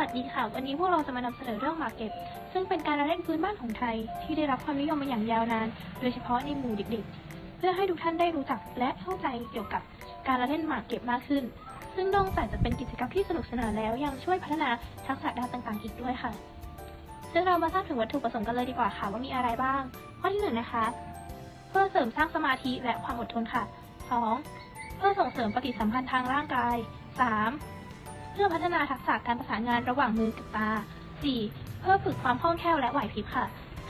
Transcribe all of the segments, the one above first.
วัสดีค่ะ วันนี้พวกเราจะมานำเสนอเรื่องหมากเก็บ ซึ่งเป็นการละเล่นพื้นบ้านของไทย ที่ได้รับความนิยมมาอย่างยาวนาน โดยเฉพาะในหมู่เด็กๆ เพื่อให้ทุกท่านได้รู้จักและเข้าใจเกี่ยวกับการละเล่นหมากเก็บมากขึ้น ซึ่งนอกจากจะเป็นกิจกรรมที่สนุกสนานแล้วยังช่วยพัฒนาทักษะด้านต่างๆ อีกด้วยค่ะ ซึ่งเรามาทราบถึงวัตถุประสงค์กันเลยดีกว่าค่ะว่ามีอะไรบ้าง ข้อที่หนึ่งนะคะ เพื่อเสริมสร้างสมาธิและความอดทนค่ะ 2. เพื่อส่งเสริมปฏิสัมพันธ์ทางร่างกาย 3. เพื่อพัฒนาทักษะการประสานงานระหว่างมือกับตา 4. เพื่อฝึกความคล่องแคล่วและไหวพริบค่ะ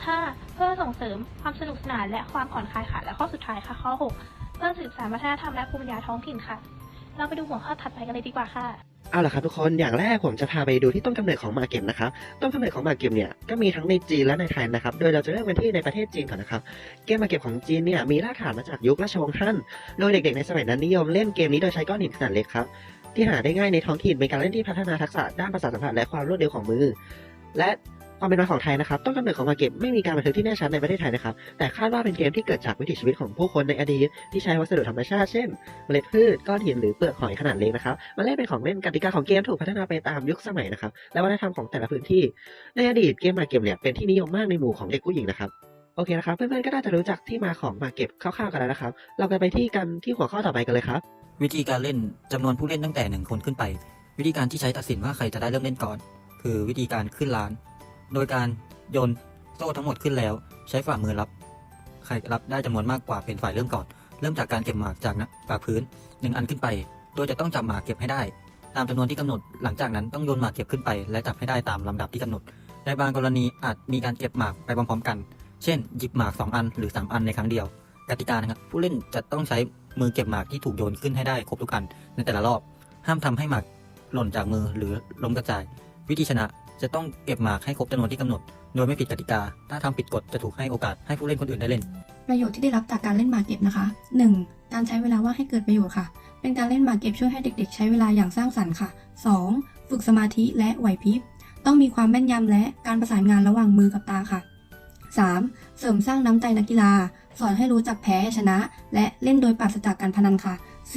5. เพื่อส่งเสริมความสนุกสนานและความผ่อนคลายค่ะ และข้อสุดท้ายค่ะ ข้อ 6 เพื่อสืบสานวัฒนธรรมและภูมิปัญญาท้องถิ่นค่ะ เราไปดูหัวข้อถัดไปกันเลยดีกว่าค่ะเอาล่ะครับทุกคน อย่างแรกผมจะพาไปดูที่ต้นกำเนิดของหมากเก็บนะครับ ต้นกำเนิดของหมากเก็บเนี่ยก็มีทั้งในจีนและในไทยนะครับ โดยเราจะเริ่มกันที่ในประเทศจีนก่อนนะครับ เกมหมากเก็บของจีนเนี่ยมีรากฐานมาจากยุคราชวงศ์ฮั่น โดยเด็กๆในสมัยนั้นนิยมเล่นเกมนี้โดยใช้ก้อนหินขนาดเล็กครับ ที่หาได้ง่ายในท้องถิ่นเป็นการเล่นที่พัฒนาทักษะด้านประสาทสัมผัสและความรวดเร็วของมือ และความเป็นมาของไทยนะครับต้นกำเนิดของมาเก็บไม่มีการบันทึกที่แน่ชัดในประเทศไทยนะครับ แต่คาดว่าเป็นเกมที่เกิดจากวิถีชีวิตของผู้คนในอดีตที่ใช้วัสดุธรรมชาติเช่น เมล็ดพืชก้อนหินหรือเปลือกหอยขนาดเล็กนะครับมาเล่นเป็นของเล่นกติกาของเกมถูกพัฒนาไปตามยุคสมัยนะครับและวัฒนธรรมของแต่ละพื้นที่ ในอดีตเกมมาเก็บเนี่ยเป็นที่นิยมมากในหมู่ของเด็กผู้หญิงนะครับโอเคนะครับเพื่อนๆก็น่าจะรู้จักที่มาของมาเก็บคร่าวๆกันแล้วนะครับ เราไปที่กันที่หัวข้อต่อไปกันเลยครับ วิธีการเล่นจำนวนผู้เล่นตั้งแต่หนึ่งคนขึ้นไป วิธีการที่ใช้ตัดสินว่าใครจะได้เริ่มเล่นก่อน คือวิธีการขึ้นล้าน โดยการโยนโซ่ทั้งหมดขึ้นแล้ว ใช้ฝ่ามือรับ ใครรับได้จำนวนมากกว่าเป็นฝ่ายเริ่มก่อน เริ่มจากการเก็บหมากจากนะปาพื้นหนึ่งอันขึ้นไป โดยจะต้องจับหมากเก็บให้ได้ ตามจำนวนที่กำหนด หลังจากนั้นต้องโยนหมากเก็บขึ้นไป และจับให้ได้ตามลำดับที่กำหนด ในบางกรณีอาจมีการเก็บหมากไปพร้อมๆกัน เช่น หยิบหมาก 2 อันหรือ 3 อันในครั้งเดียว กติกานะครับผู้เล่นจะต้องใช้ มือเก็บหมากที่ถูกโยนขึ้นให้ได้ครบทุกอันในแต่ละรอบ ห้ามทำให้หมากหล่นจากมือหรือล้มกระจาย วิธีชนะจะต้องเก็บหมากให้ครบจำนวนที่กำหนด โดยไม่ผิดกติกา ถ้าทำผิดกฎจะถูกให้โอกาสให้ผู้เล่นคนอื่นได้เล่น ประโยชน์ที่ได้รับจากการเล่นหมากเก็บนะคะ 1. การใช้เวลาว่างให้เกิดประโยชน์ค่ะ เป็นการเล่นหมากเก็บช่วยให้เด็ก ๆ ใช้เวลาอย่างสร้างสรรค์ค่ะ 2. ฝึกสมาธิและไหวพริบ ต้องมีความแม่นยำและการประสานงานระหว่างมือกับตาค่ะ 3. เสริมสร้างน้ำใจนักกีฬา สอนให้รู้จักแพ้ชนะ และเล่นโดยปราศจากการพนันค่ะ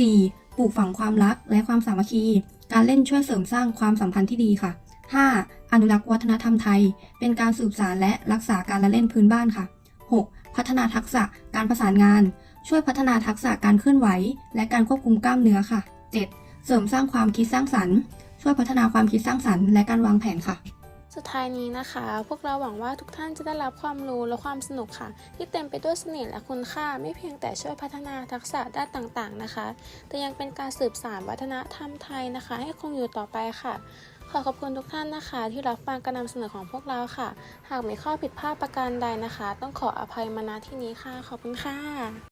4. ปลูกฝังความรักและความสามัคคี การเล่นช่วยเสริมสร้างความสัมพันธ์ที่ดีค่ะ 5. อนุรักษ์วัฒนธรรมไทย เป็นการสืบสานและรักษาการละเล่นพื้นบ้านค่ะ 6. พัฒนาทักษะการประสานงาน ช่วยพัฒนาทักษะการเคลื่อนไหว และการควบคุมกล้ามเนื้อค่ะ 7. เสริมสร้างความคิดสร้างสรรค์ ช่วยพัฒนาความคิดสร้างสรรค์และการวางแผนค่ะ สุดท้ายนี้นะคะ พวกเราหวังว่าทุกท่านจะได้รับความรู้และความสนุกค่ะ ที่เต็มไปด้วยเสน่ห์และคุณค่าไม่เพียงแต่ช่วยพัฒนาทักษะด้านต่างๆนะคะ แต่ยังเป็นการสืบสานวัฒนธรรมไทยนะคะ ให้คงอยู่ต่อไปค่ะ ขอขอบคุณทุกท่านนะคะ ที่รับฟังการนำเสนอของพวกเราค่ะ หากมีข้อผิดพลาดประการใดนะคะ ต้องขออภัยมาณที่นี้ค่ะ ขอบคุณค่ะ